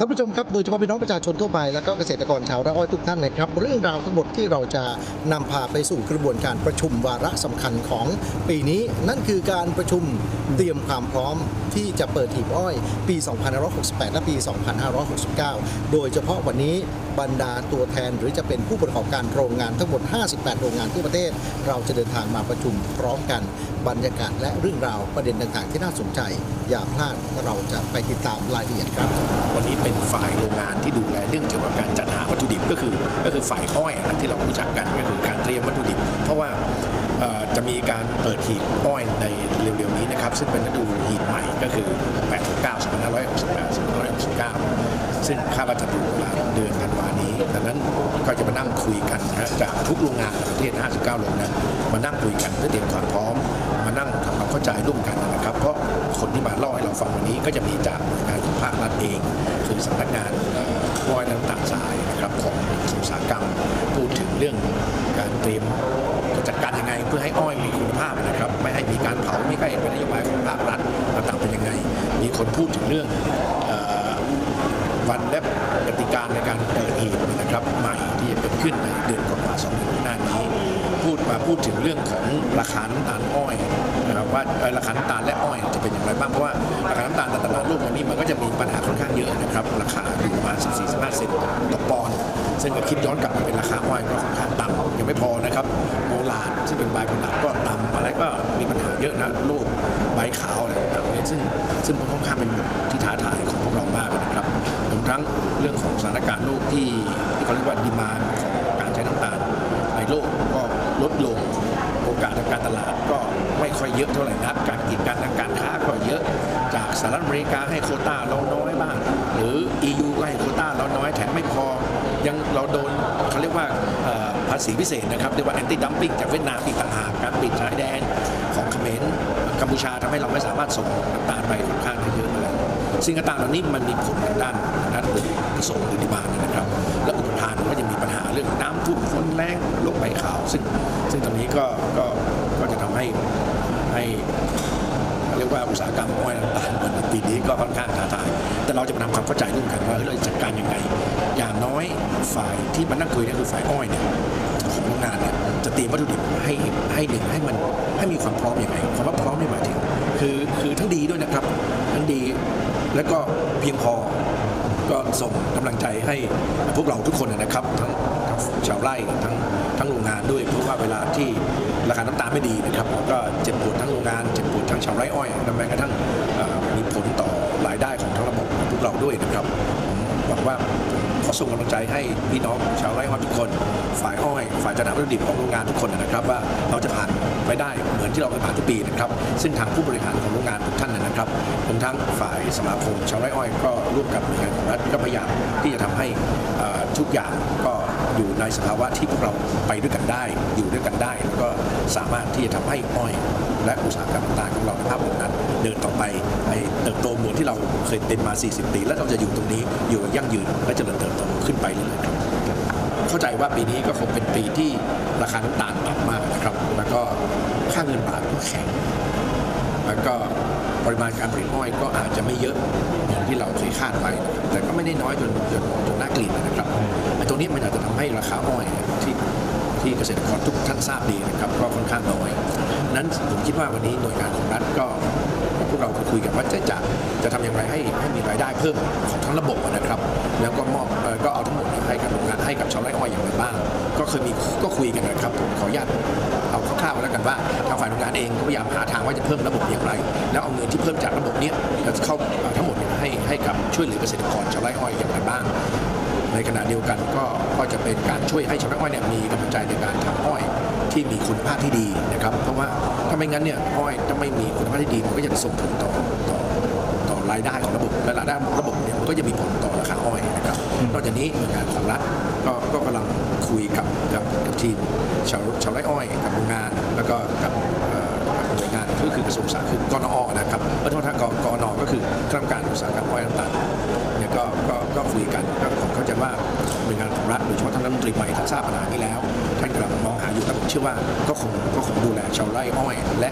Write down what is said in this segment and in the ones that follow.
ท่านผู้ชมครับโดยเฉพาะพี่น้องประชาชนทั่วไปและก็เกษตรกรชาวไร่อ้อยทุกท่านนะครับเรื่องราวทั้งหมดที่เราจะนำพาไปสู่กระบวนการประชุมวาระสำคัญของปีนี้ นั่นคือการประชุมเตรียมความพร้อม ที่จะเปิดหีบอ้อยปี 2568 และปี 2569 โดยเฉพาะวันนี้บรรดาตัวแทนหรือจะเป็นผู้ประกอบการโรงงานทั้งหมด 58 โรงงานทั่วประเทศ เราจะเดินทางมาประชุมพร้อมกันบรรยากาศและเรื่องราวประเด็นต่างๆ ที่น่าสนใจ อย่าพลาดเราจะไปติดตามรายละเอียดครับ วันนี้เป็นฝ่ายโรงงานที่ดูแลเรื่องเกี่ยวกับการจัดหาวัตถุดิบก็คือ ก็คือฝ่ายอ้อยที่เรารู้จักกันก็คือการเตรียมวัตถุดิบ เพราะว่า จะมีการเปิดหีบอ้อยในเร็วๆนี้นะครับ ซึ่งเป็นฤดูหีบใหม่ก็คือ 8 9 2568 2569 ซึ่งคาดว่าจะถึงเวลาเดือนธันวานี้ดังนั้นก็จะมานั่งคุยกันนะจากทุกโรงงานประเทศ 59 โรงงานมานั่งคุยกันเพื่อเตรียมความพร้อม มานั่งทำความเข้าใจร่วมกันนะครับ เพราะคนที่มาเล่าให้เราฟังวันนี้ก็จะมีจากหน่วยงานของภาครัฐเองคือสำนักงานเอ่ออ้อยน้ำตาลทรายนะครับของกระทรวงอุตสาหกรรมพูดถึงเรื่องการเตรียม การยังไงเพื่อให้อ้อยมีคุณภาพนะครับไม่ให้มีการเผาไม่ใกล้เป็นนโยบายของภาครัฐต่างๆเป็นยังไง มีคนพูดถึงเรื่องวันและกติกาในการเปิดหีบนะครับใหม่ที่จะเกิดขึ้นในเดือนกว่าสองเดือนหน้านี้ พูดมาพูดถึงเรื่องของราคาน้ำตาลอ้อยนะครับว่าราคาน้ำตาลและอ้อยจะเป็นอย่างไรบ้างเพราะว่าราคาน้ำตาลในตลาดโลกวันนี้มันก็จะมีปัญหาค่อนข้างเยอะนะครับราคาอยู่ประมาณ14-15เซนต์ต่อปอนด์ ซึ่งก็คิดย้อนกลับมาเป็นราคาอ้อยก็ค่อนข้างต่ำยังไม่พอนะครับโมลาดซึ่งเป็นใบผลัดก็ต่ำอะไรก็มีปัญหาเยอะนะโรคใบขาวอะไรต่างๆเนี่ยซึ่งซึ่งค่อนข้างเป็นที่ท้าทายของพวกเรามากนะครับรวมทั้งเรื่องของสถานการณ์โลกที่ที่เขาเรียกว่าดีมาของการใช้น้ำตาลในโลกก็ลดลงโอกาสทางการตลาดก็ไม่ค่อยเยอะเท่าไหร่นักการกีดกันทางการค้าก็เยอะ จากสหรัฐอเมริกาให้โคต้าเราน้อยบ้างหรือ EU ก็ให้โคต้าเราน้อยแถมไม่พอ ยังเราโดนเขาเรียกว่าภาษีพิเศษนะครับเรียกว่าแอนตี้ดัมปิ้งจากเวียดนามอีกต่างหากการปิดชายแดนของเขมรกัมพูชาทำให้เราไม่สามารถส่งน้ำตาลไปค่อนข้างเยอะอะไรสิ่งต่างๆเหล่านี้มันมีผลทางด้านด้านผสมหรือดีมานนะครับ และอุปทานก็จะมีปัญหาเรื่องน้ำท่วมฝนแรงโรคใบขาว ซึ่งซึ่งตรงนี้ก็ก็ก็จะทำให้ให้ รียกว่าอุตสาหกรรมอ้อยน้ำตาลในปีนี้ก็ค่อนข้างท้าทาย แต่เราจะมาทำความเข้าใจร่วมกันว่าเราจะจัดการยังไง อย่างน้อยฝ่ายที่มานั่งคุยนี่คือฝ่ายอ้อยเนี่ยของโรงงานเนี่ยจะเตรียมวัตถุดิบให้ให้หนึ่งให้มันให้มีความพร้อมยังไงคำว่าพร้อมนี่หมายถึงคือคือทั้งดีด้วยนะครับ ทั้งดีและก็เพียงพอก็ส่งกำลังใจให้พวกเราทุกคนนะครับ ทั้งชาวไร่ทั้งทั้งโรงงานด้วยเพราะว่าเวลาที่ราคาน้ำตาลไม่ดีนะครับก็เจ็บปวดทั้งโรงงานเจ็บ ชาวไร่อ้อยและแม้กระทั่งมีผลต่อรายได้ของทั้งระบบพวกเราด้วยนะครับผมหวังว่าขอส่งกำลังใจให้พี่น้องชาวไร่อ้อยทุกคน ฝ่ายอ้อยฝ่ายจัดหาวัตถุดิบของโรงงานทุกคนนะครับ ว่าเราจะผ่านไปได้เหมือนที่เราเคยผ่านทุกปีนะครับซึ่งทางผู้บริหารของโรงงานทุกท่านนะครับรวมทั้งฝ่ายสมาคมชาวไร่อ้อยก็ร่วมกับหน่วยงานของรัฐก็พยายามที่จะทำให้ทุกอย่างก็ อยู่ในสภาวะที่พวกเราไปด้วยกันได้ อยู่ด้วยกันได้ แล้วก็สามารถที่จะทำให้อ้อย และอุตสาหกรรมต่างๆของเราในภาพรวมนั้น เดินต่อไปไปเติบโตเหมือนที่เราเคยเป็นมา 40 ปี และเราจะอยู่ตรงนี้อยู่ยั่งยืนและเจริญเติบโตขึ้นไปเรื่อยๆเข้าใจว่าปีนี้ก็คงเป็นปีที่ราคาน้ำตาลต่ำมากนะครับ แล้วก็ค่าเงินบาทก็แข็งแล้วก็ ปริมาณการผลิตอ้อยก็อาจจะไม่เยอะอย่างที่เราเคยคาดไว้แต่ก็ไม่ได้น้อยจนจนจนน่าเกลียดนะครับไอ้ตรงนี้มันอาจจะทำให้ราคาอ้อยเนี่ยที่ที่เกษตรกรทุกท่านทราบดีนะครับก็ค่อนข้างน้อย นั้นผมคิดว่าวันนี้หน่วยงานของรัฐก็ พวกเราคุยกันว่าจะจะจะทำอย่างไรให้ให้มีรายได้เพิ่มของทั้งระบบนะครับ แล้วก็มอบก็เอาทั้งหมดนี่ยให้กับโรงงานให้กับชาวไร่อ้อยอย่างไรบ้าง ก็เคยมีก็คุยกันนะครับผมขออนุญาตเอาคร่าวๆแล้วกันว่าทางฝ่ายโรงงานเองก็พยายามหาทางว่าจะเพิ่มระบบอย่างไร แล้วเอาเงินที่เพิ่มจากระบบเนี้ยจะเข้าทั้งหมดให้ให้กับช่วยเหลือเกษตรกรชาวไร่อ้อยอย่างไรบ้างในขณะเดียวกันก็ก็จะเป็นการช่วยให้ชาวไร่อ้อยเนี่ยมีกำลังใจในการทำอ้อย ที่มีคุณภาพที่ดีนะครับ เพราะว่าถ้าไม่งั้นเนี่ยอ้อยถ้าไม่มีคุณภาพที่ดีมันก็จะส่งผลต่อต่อต่อรายได้ของระบบและรายได้ระบบเนี่ยมันก็จะมีผลต่อราคาอ้อยนะครับ นอกจากนี้หน่วยงานของรัฐก็ก็กำลังคุยกับกับกับทีมชาวชาวไร่อ้อยกับโรงงาน แล้วก็กับหน่วยงานก็คือกระทรวงสาหกรรมคือกนอนะครับเออโทษนะกกนก็คือคณะกรรมการอุตสาหกรรมอ้อยน้ำตาลเนี่ยก็ก็ก็คุยกันก็ผมเข้าใจว่าหน่วยงานของรัฐโดยเฉพาะท่านรัฐมนตรีใหม่ท่านทราบปัญหานี้แล้วท่านาอยู่แต่ผมเชื่อว่าก็คงก็คงดูแลชาวไร่อ้อย และ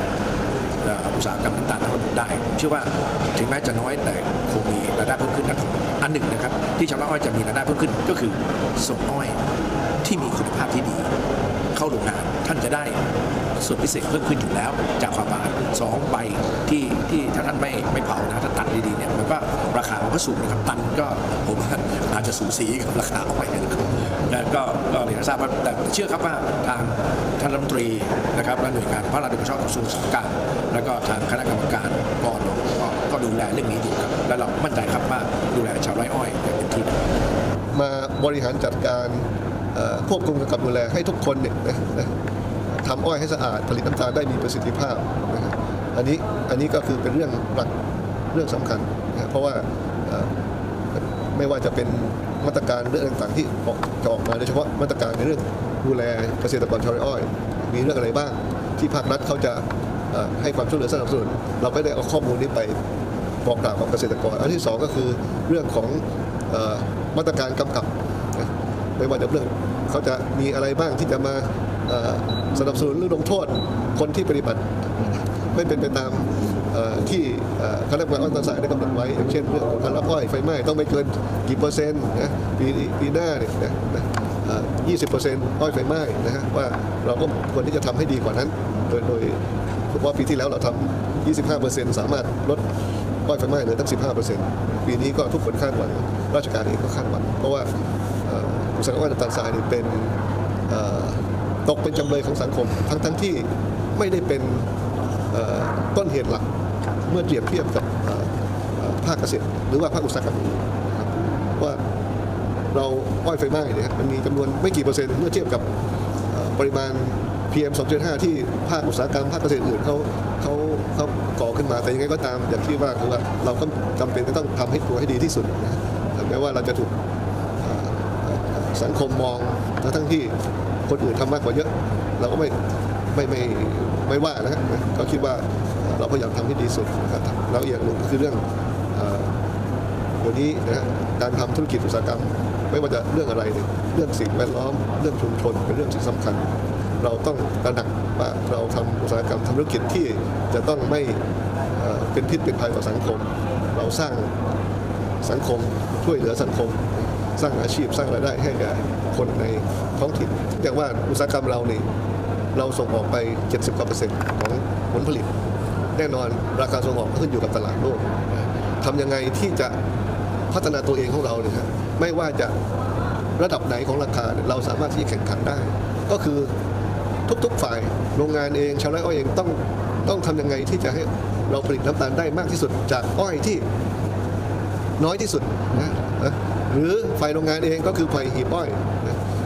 อุตสาหกรรมน้ำตาลทั้งระบบได้ผมเชื่อว่าถึงแม้จะน้อยแต่คงมีรายได้เพิ่มขึ้นนะครับอันหนึ่งนะครับ ที่ชาวนาอ้อยจะมีรายได้เพิ่มขึ้นก็คือส่งอ้อยที่มีคุณภาพที่ดี เข้าโรงงานท่านจะได้ส่วนพิเศษเพิ่มขึ้นอยู่แล้ว จากความหวานสองใบที่ที่ถ้าท่านไม่ไม่เผานะถ้าตัดดีๆเนี่ยมันก็ราคามันก็สูงนะครับตันก็ผมว่าอาจจะสูสีกับราคาอ้อยนะครับ ก็ก็เรียนทราบว่าแต่เชื่อครับว่าทางท่านรัฐมนตรีนะครับและหน่วยงานพระราชบัญชาการกระทรวงศึกษารแล้วก็ทางคณะกรรมการกรก็ก็ดูแลเรื่องนี้อยู่ครับและเรามั่นใจครับว่าดูแลชาวไร่อ้อยอย่างเต็มที่มาบริหารจัดการควบคุมกับดูแลให้ทุกคนเนี่ยนะทำอ้อยให้สะอาดผลิตน้ำตาลได้มีประสิทธิภาพนะครับอันนี้อันนี้ก็คือเป็นเรื่องหลักเรื่องสำคัญนะเพราะว่า ไม่ว่าจะเป็นมาตรการเรื่องต่างๆที่ออกจะออกมาโดยเฉพาะมาตรการในเรื่องดูแลเกษตรกรชาวไร่อ้อย มีเรื่องอะไรบ้าง ที่ภาครัฐเขาจะให้ความช่วยเหลือสนับสนุนเราก็ได้เอาข้อมูลนี้ไปบอกกล่าวกับเกษตรกร อันที่สองก็คือเรื่องของอมาตรการกำกับไม่ว่าจะเรื่องเขาจะมีอะไรบ้างที่จะมาสนับสนุนหรือลงโทษคนที่ปฏิบัติ ไม่เป็นไปตาม ที่คณะกรรมการอ้อยตราสายได้กำหนดไว้อย่างเช่นเรื่องของการรับอ้อยไฟไหม้ต้องไม่เกินกี่เปอร์เซ็นต์นะปีปีหน้าเนี่ยนะนะเอ่อ20เปอร์เซ็นต์อ้อยไฟไหม้นะฮะว่าเราก็ควรที่จะทำให้ดีกว่านั้น โดยโดยผมว่าปีที่แล้วเราทำ25เปอร์เซ็นต์สามารถลดอ้อยไฟไหม้เหลือตั้ง 15ปีนี้ก็ทุกคนคาดหวังราชการเองก็คาดหวังเพราะว่าอุตสาหกรรมอ้อยน้ำตาลทรายนี่เป็นตกเป็นจำเลยของสังคม ทั้งทั้งที่ไม่ได้เป็นต้นเหตุหลัก เมื่อเปรียบเทียบกับภาคเกษตร หรือว่าภาคอุตสาหกรรมว่าเราอ้อยไฟไหม้เนี่ยมันมีจำนวนไม่กี่เปอร์เซ็นต์เมื่อเทียบกับปริมาณ PM 2.5 ที่ภาคอุตสาหกรรมภาคเกษตรอื่นเขาเขาเขาก่อขึ้นมาแต่ยังไงก็ตามอย่างที่ว่าคือว่าเราก็จำเป็นจะต้องทำให้ตัวให้ดีที่สุดนะแม้ว่าเราจะถูกสังคมมองทั้งทั้งที่คนอื่นทำมากกว่าเยอะ เราก็ไม่ไม่ไม่ไม่ว่านะฮะก็คิดว่า เราพยายามทำให้ดีสุดนะครับแล้วอีกอย่างหนึ่งก็คือเรื่องเอ่อเดี๋ยวนี้นะการทำธุรกิจอุตสาหกรรม ไม่ว่าจะเรื่องอะไรเนี่ยเรื่องสิ่งแวดล้อม เรื่องชุมชนเป็นเรื่องที่สำคัญ เราต้องตระหนักว่าเราทำอุตสาหกรรมทำธุรกิจที่จะต้องไม่เป็นพิษเป็นภัยต่อสังคม เราสร้างสังคมช่วยเหลือสังคม สร้างอาชีพสร้างรายได้ให้แก่คนในท้องถิ่นอย่างว่าอุตสาหกรรมเรานี่เราส่งออกไป 70กว่าเปอร์เซ็นต์ของผลผลิต แน่นอนราคาส่งออกขึ้นอยู่กับตลาดโลกทำยังไงที่จะพัฒนาตัวเองของเราเนี่ยไม่ว่าจะระดับไหนของราคาเราสามารถที่จะแข่งขันได้ ก็คือทุกๆฝ่ายโรงงานเองชาวไร่อ้อยเองต้องต้องทำยังไงที่จะให้เราผลิตน้ำตาลได้มากที่สุดจากอ้อยที่น้อยที่สุดนะหรือฝ่ายโรงงานเองก็คือฝ่ายหีบอ้อย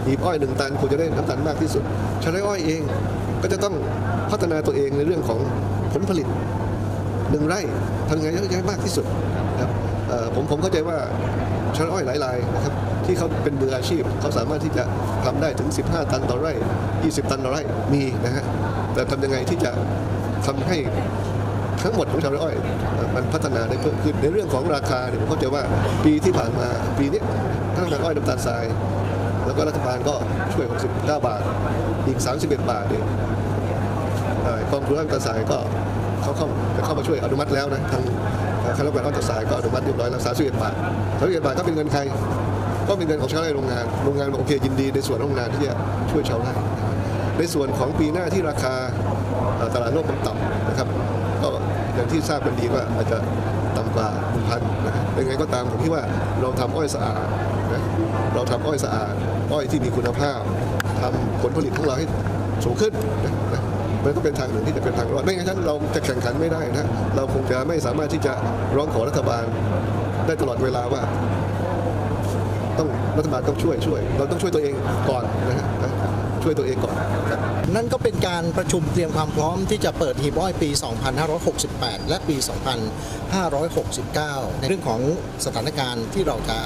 หีบอ้อยหนึ่งตันควรจะได้น้ำตาลมากที่สุดชาวไร่อ้อยเองก็จะต้องพัฒนาตัวเองในเรื่องของ ผลผลิตหนึ่งไร่ทำยังไงให้ได้มากที่สุดครับผมผมเข้าใจว่าชาวไร่อ้อยหลายรายนะครับที่เขาเป็นมืออาชีพ เขาสามารถที่จะทำได้ถึง 15 ตันต่อไร่ 20 ตันต่อไร่มีนะฮะแต่ทำยังไงที่จะทำให้ทั้งหมดของชาวไร่อ้อย มันพัฒนาได้เพิ่มขึ้นในเรื่องของราคาเนี่ยผมเข้าใจว่าปีที่ผ่านมาปีนี้ทั้งน้ำตาลอ้อยน้ำตาลทราย แล้วก็รัฐบาลก็ช่วย 69 บาท อีก 31 บาทเนี่ย กองทุนอ้อนตาลทรายก็เขาเข้าจะเข้ามาช่วยอนุมัติแล้วนะทางคณะกรรมการอ้อยน้ำตาลทรายก็อนุมัติเรียบร้อยแล้ว31บาท31บาทก็เป็นเงินใครก็เป็นเงินของชาวไร่โรงงานโรงงานบอกโอเคยินดีในส่วนโรงงานที่จะช่วยชาวไร่ในส่วนของปีหน้าที่ราคาตลาดโลกมันต่ำนะครับก็อย่างที่ทราบกันดีว่าอาจจะต่ำกว่า1,000นะครับเป็นไงก็ตามผมคิดว่าเราทำอ้อยสะอาดนะเราทำอ้อยสะอาด อ้อยที่มีคุณภาพทำผลผลิตของเราให้สูงขึ้นนะ มันก็เป็นทางหนึ่งที่จะเป็นทางรอดไม่งั้นเราจะแข่งขันไม่ได้นะเราคงจะไม่สามารถที่จะร้องขอรัฐบาลได้ตลอดเวลาว่า ต้องรัฐบาลต้องช่วยช่วย เราต้องช่วยตัวเองก่อนนะฮะช่วยตัวเองก่อน นั่นก็เป็นการประชุมเตรียมความพร้อมที่จะเปิดหีบอ้อยปี 2568 และปี 2569 ในเรื่องของสถานการณ์ที่เราจะ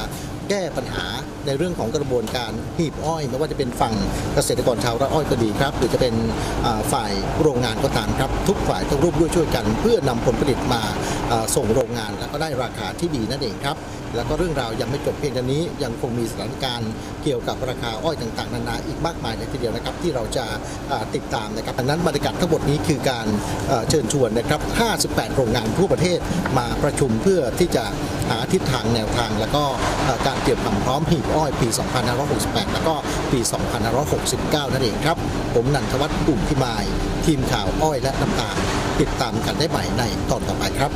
แก้ปัญหาในเรื่องของกระบวนการหีบอ้อยไม่ว่าจะเป็นฝั่งเกษตรกรชาวไร่อ้อยก็ดีครับ หรือจะเป็นฝ่ายโรงงานก็ตามครับ ทุกฝ่ายต้องร่วมด้วยช่วยกัน เพื่อนำผลผลิตมาส่งโรงงานแล้วก็ได้ราคาที่ดีนั่นเองครับ แล้วก็เรื่องราวยังไม่จบเพียงเท่านี้ ยังคงมีสถานการณ์เกี่ยวกับราคาอ้อยต่างๆนานาอีกมากมายเลยทีเดียวนะครับที่เราจะติดตามนะครับดังนั้นบรรยากาศทั้งหมดนี้คือการเชิญชวนนะครับ 58 โรงงานทั่วประเทศมาประชุมเพื่อที่จะหาทิศทางแนวทาง แล้วก็การเตรียมความพร้อมหีบอ้อยปี 2568 แล้วก็ปี 2569 นั่นเองครับ ผมนันทวัฒน์อุ่มพิมาย ทีมข่าวอ้อยและน้ำตาลติดตามกันได้ใหม่ในตอนต่อไปครับ